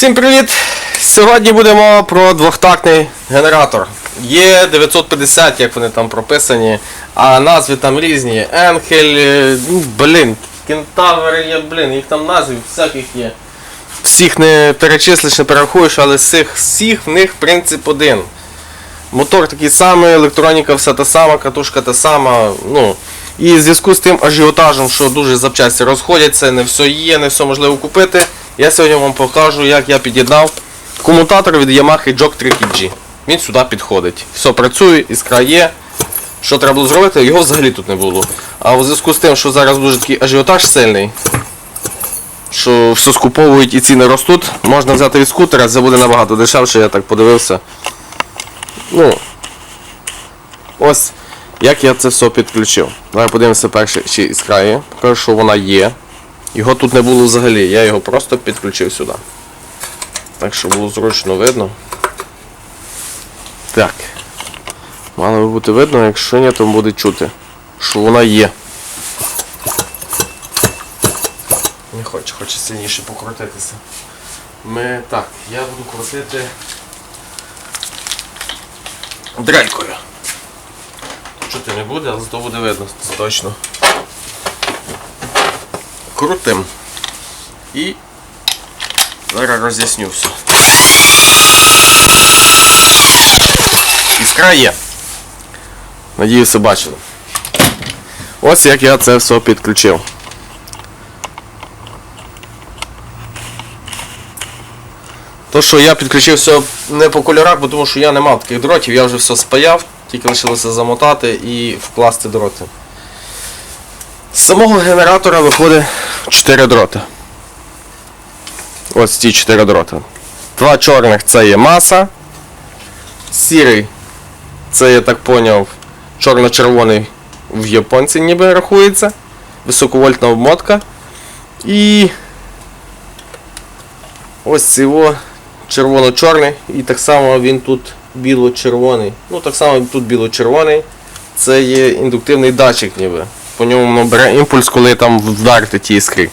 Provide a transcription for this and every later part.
Всім привіт! Сьогодні будемо про двохтактний генератор. Є 950, як вони там прописані, а назви там різні. Енхель, е, ну, блін, кентавр блін, їх там назв всяких є. Всіх не перечислиш, не перерахуєш, але з всіх в них принцип один. Мотор такий самий, електроніка вся та сама, катушка та сама. Ну, і в зв'язку з тим ажіотажем, що дуже запчасті розходяться, не все є, не все можливо купити. Я сьогодні вам покажу, як я під'єднав комутатор від Yamaha Jog 3 G. Він сюди підходить. Все працює, іскра є. Що треба було зробити, його взагалі тут не було. А у зв'язку з тим, що зараз дуже такий ажіотаж сильний, що все скуповують і ціни ростуть, можна взяти від скутера, це буде набагато дешевше, я так подивився. Ну, ось як я це все підключив. Давай подивимося перше, чи іскра є. Покажу, що вона є. Його тут не було взагалі, я його просто підключив сюди. Так що було зручно видно. Так. Мало би бути видно, якщо ні, то буде чути, що вона є. Не хоче, хоче сильніше покрутитися. Ми. Так, я буду крутити дрелькою. Чути не буде, але зато буде видно, це точно. Крутим. І зараз роз'ясню все. Іскра є. Надіюся, бачили. Ось як я це все підключив. То, що я підключив все не по кольорах, бо тому що я не мав таких дротів, я вже все спаяв, тільки лишилося замотати і вкласти дроти. З самого генератора виходить 4 дроти. Ось ці 4 дроти. Два чорних це є маса. Сірий, це я так поняв, чорно-червоний в японці ніби рахується. Високовольтна обмотка. І ось цього червоно-чорний. І так само він тут біло-червоний. Ну так само тут біло-червоний. Це є індуктивний датчик ніби. По ньому воно бере імпульс, коли там вдарити ті іскри.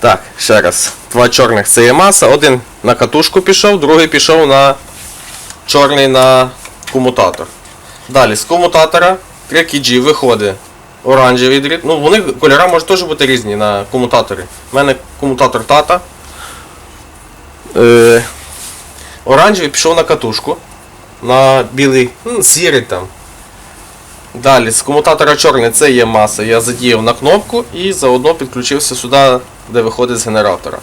Так, ще раз. Два чорних це є маса. Один на катушку пішов, другий пішов на чорний на комутатор. Далі з комутатора 3 G виходить оранжевий дріт. Ну, вони кольори можуть теж бути різні на комутаторі. У мене комутатор тата. Е, оранжевий пішов на катушку. На білий, ну, сірий там. Далі, з комутатора чорний це є маса. Я задіяв на кнопку і заодно підключився сюди, де виходить з генератора.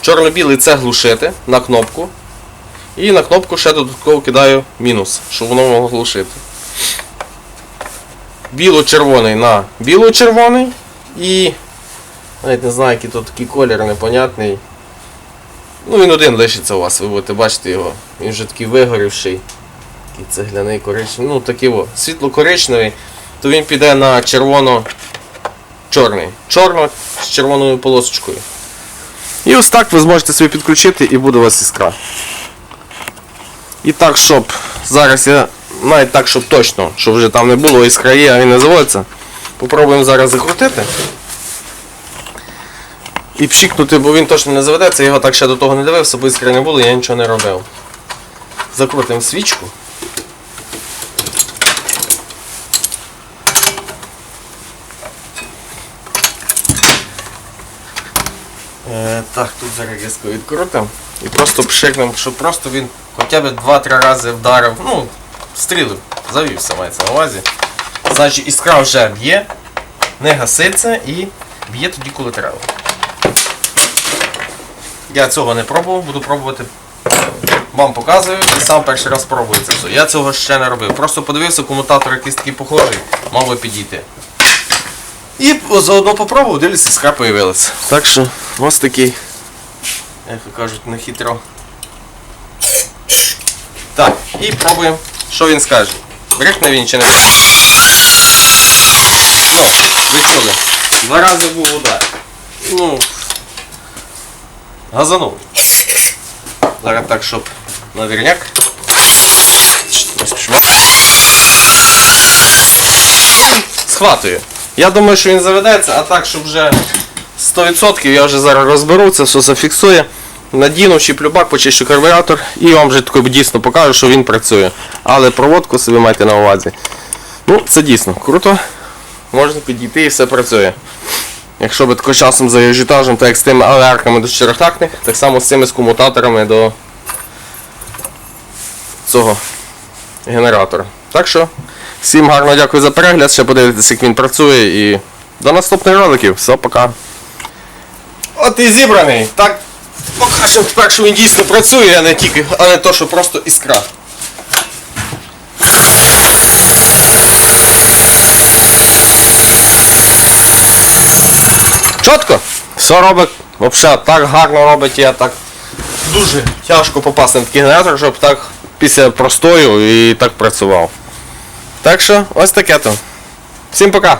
Чорно-білий це глушити на кнопку. І на кнопку ще додатково кидаю мінус, щоб воно могло глушити. Біло-червоний на біло-червоний. І. Навіть не знаю, який тут такий колір непонятний. Ну він один лишиться у вас, ви будете бачити його. Він вже такий вигорівший. Такий цегляний коричневий. Ну такий о, світло-коричневий, то він піде на червоно-чорний. Чорно з червоною полосочкою. І ось так ви зможете собі підключити і буде у вас іскра. І так, щоб зараз я, навіть так, щоб точно, щоб вже там не було іскра є, а він не заводиться. Попробуємо зараз закрутити. І пшікнути, бо він точно не заведеться, його так ще до того не дивився, бо іскри не було, я нічого не робив. Закрутимо свічку. Е, так, тут зараз різко відкрутимо і просто пшикнемо, щоб просто він хоча б 2-3 рази вдарив, ну, стрілив, завівся мається на увазі. Значить іскра вже б'є, не гаситься і б'є тоді, коли треба. Я цього не пробував, буду пробувати. Вам показую і сам перший раз пробую це все. Я цього ще не робив. Просто подивився, комутатор якийсь такий похожий, мав би підійти. І заодно попробував, дивлюся, іскра появилась. Так що ось такий, як кажуть, не хитро. Так, і пробуємо, що він скаже. Брехне він чи не брехне. Ну, ви чули. Два рази був удар. Ну, газанув. Зараз так, щоб наверняк. Ось пішов. Схватує. Я думаю, що він заведеться, а так, щоб вже 100% я вже зараз розберу, це все зафіксую. Надіну щіплю бак, почищу карбюратор і вам вже тако дійсно покажу, що він працює. Але проводку собі майте на увазі. Ну, це дійсно круто. Можна підійти і все працює. Якщо би тако часом за ажіотажем, так як з тими алерками до чотирьохтактних, так само з цими комутаторами до цього генератора. Так що, всім гарно дякую за перегляд, ще подивитися, як він працює і до наступних роликів. Все, пока. От і зібраний. Так покажемо тепер, що він дійсно працює, а не тільки, а не то, що просто іскра. Чітко? Все робить, взагалі так гарно робить, я так дуже тяжко попасти на такий генератор, щоб так після простою і так працював. Так що, ось таке то. Всім пока!